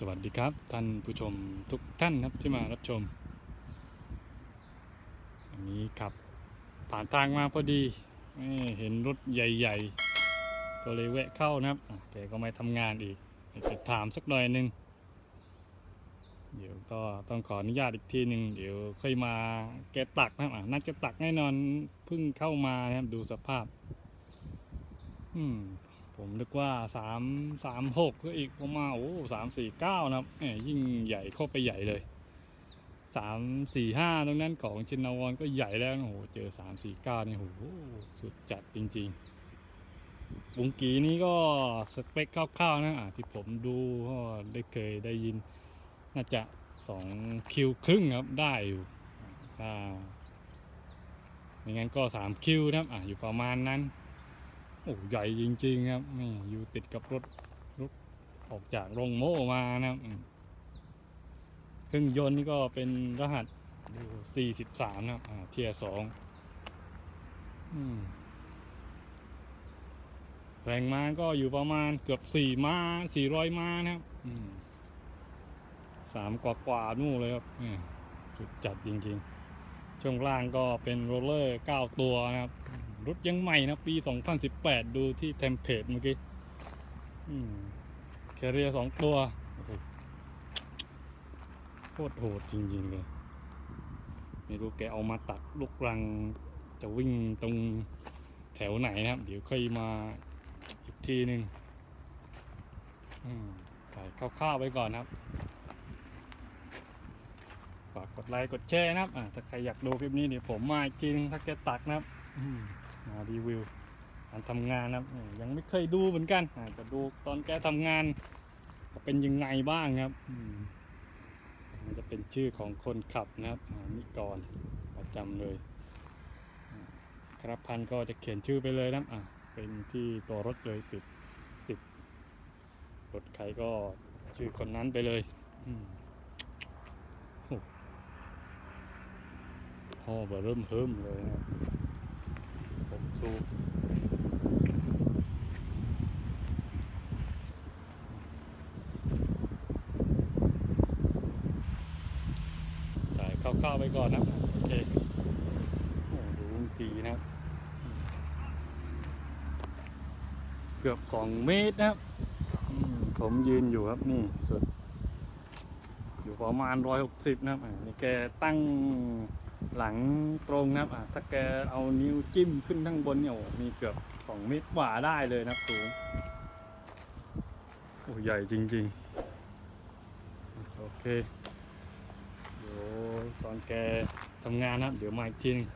สวัสดีครับ ท่านผู้ชมทุกท่านครับที่มารับชม อันนี้ขับ ผ่านทางมาพอดีเอเห็นรถใหญ่ๆ ก็เลยแวะเข้านะครับแกก็ไม่ทำงานอีกจะถามสักหน่อยหนึง เดี๋ยวก็ต้องขออนุญาตอีกทีหนึ่งเดี๋ยวค่อยมาแกตักนะครับอะน่าจะตักแน่นอนเพิ่งเข้ามานะครับดูสภาพ อืม ผมนึกว่าสามสามหกก็อีกผมมาโอ้สามสี่เก้านะครับแหมยิ่งใหญ่เข้าไปใหญ่เลยสามสี่ห้าตรงนั้นของชินาวรก็ใหญ่แล้วนะโอ้โหเจอสามสี่เก้านี่โอ้โหสุดจัดจริงๆบุงกีนี้ก็สเปคคร่าวๆนะอะที่ผมดูก็ได้เคยได้ยิน น่าจะสองคิวครึ่งครับได้อยู่ถ้าไม่งั้นก็สามคิวนะครับอะอยู่ประมาณนั้น โอ้ใหญ่จริง ๆ ครับนี่อยู่ติดกับรถรถออกจากโรงโม่มานะครับเครื่องยนต์นี่ก็เป็นรหัสดู43 นะครับเทียสองแรงม้าก็อยู่ประมาณเกือบ4ม้า400ม้านะครับอืมสามกว่ากว่านู่นเลยครับสุดจัดจริง ๆ ช่วงล่างก็เป็นโรลเลอร์9ตัวนะครับ รถยังใหม่นะ ปี 2018 ดูที่เทมเพลตเมื่อกี้แคเรียสองตัวโคตรโหดจริงๆเลย ไม่รู้แกเอามาตัดลูกรัง จะวิ่งตรงแถวไหนนะครับ เดี๋ยวค่อยมาอีกทีหนึ่งถ่ายคร่าวๆไว้ก่อนนะครับฝากกดไลค์กดแชร์นะครับถ้าใครอยากดูคลิปนี้เดี๋ยวผมมาอีกทีนึงถ้าแกตักนะครับ รีวิวการทำงานนะครับยังไม่เคยดูเหมือนกันจะดูตอนแกทำงานเป็นยังไงบ้างครับมันจะเป็นชื่อของคนขับนะครับอ่านิกรประจำเลย ครับพันก็จะเขียนชื่อไปเลยนะอ่าเป็นที่ตัวรถเลยติดติดรถใครก็ชื่อคนนั้นไปเลยพ่อเบอร์เริ่มเฮิมเลยนะ ดูถ่ายคร่าวๆไปก่อนนะโอเคโอ้ดูดีนะครับ เกือบสองเมตรนะครับอืมผมยืนอยู่ครับนี่สุด อยู่ประมาณร้อยหกสิบนะครับนี่แกตั้ง หลังตรงนะครับถ้าแกเอานิ้วจิ้มขึ้นข้างบนเนี่ยโอ้มีเกือบสองเมตรกว่าได้เลยนะครับสูงโอ้ใหญ่จริงๆ โอเค เดี๋ยวตอนแกทำงานนะเดี๋ยวมาอีกทีนึง